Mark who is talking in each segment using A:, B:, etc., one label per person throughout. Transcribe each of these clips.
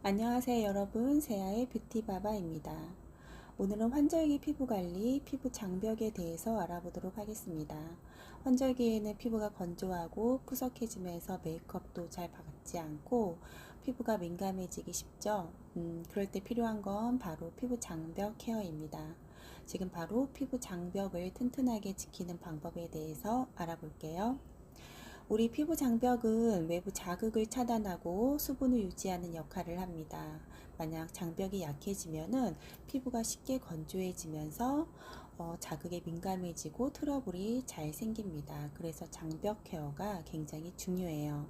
A: 안녕하세요 여러분 세아의 뷰티바바입니다. 오늘은 환절기 피부관리, 피부 장벽에 대해서 알아보도록 하겠습니다. 환절기에는 피부가 건조하고 푸석해지면서 메이크업도 잘 받지 않고 피부가 민감해지기 쉽죠. 음, 그럴 때 필요한 건 바로 피부 장벽 케어입니다. 지금 바로 피부 장벽을 튼튼하게 지키는 방법에 대해서 알아볼게요. 우리 피부 장벽은 외부 자극을 차단하고 수분을 유지하는 역할을 합니다. 만약 장벽이 약해지면은 피부가 쉽게 건조해지면서 어, 자극에 민감해지고 트러블이 잘 생깁니다. 그래서 장벽 케어가 굉장히 중요해요.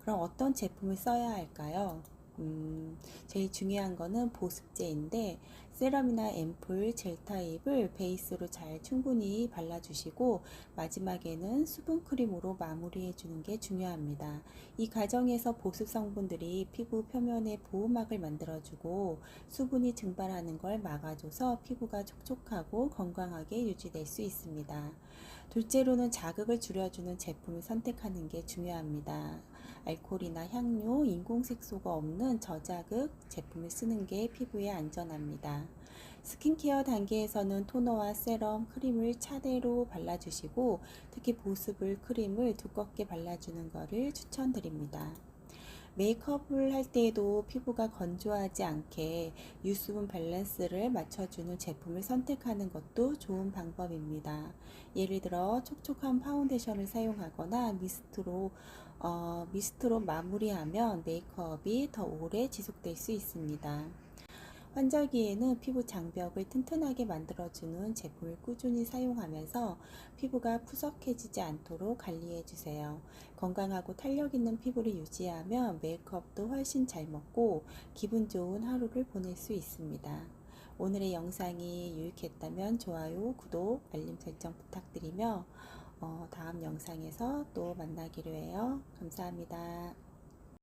A: 그럼 어떤 제품을 써야 할까요? 음, 제일 중요한 거는 보습제인데 세럼이나 앰플, 젤 타입을 베이스로 잘 충분히 발라주시고 마지막에는 수분 크림으로 마무리해 주는 게 중요합니다. 이 과정에서 보습 성분들이 피부 표면에 보호막을 만들어주고 수분이 증발하는 걸 막아줘서 피부가 촉촉하고 건강하게 유지될 수 있습니다. 둘째로는 자극을 줄여주는 제품을 선택하는 게 중요합니다. 알코올이나 향료, 인공색소가 없는 저자극 제품을 쓰는 게 피부에 안전합니다. 스킨케어 단계에서는 토너와 세럼, 크림을 차례로 발라주시고 특히 보습을 크림을 두껍게 발라주는 것을 추천드립니다. 메이크업을 할 때에도 피부가 건조하지 않게 유수분 밸런스를 맞춰주는 제품을 선택하는 것도 좋은 방법입니다. 예를 들어 촉촉한 파운데이션을 사용하거나 미스트로 어, 미스트로 마무리하면 메이크업이 더 오래 지속될 수 있습니다. 환절기에는 피부 장벽을 튼튼하게 만들어주는 제품을 꾸준히 사용하면서 피부가 푸석해지지 않도록 관리해 주세요. 건강하고 탄력 있는 피부를 유지하면 메이크업도 훨씬 잘 먹고 기분 좋은 하루를 보낼 수 있습니다. 오늘의 영상이 유익했다면 좋아요, 구독, 알림 설정 부탁드리며 어, 다음 영상에서 또 만나기로 해요. 감사합니다.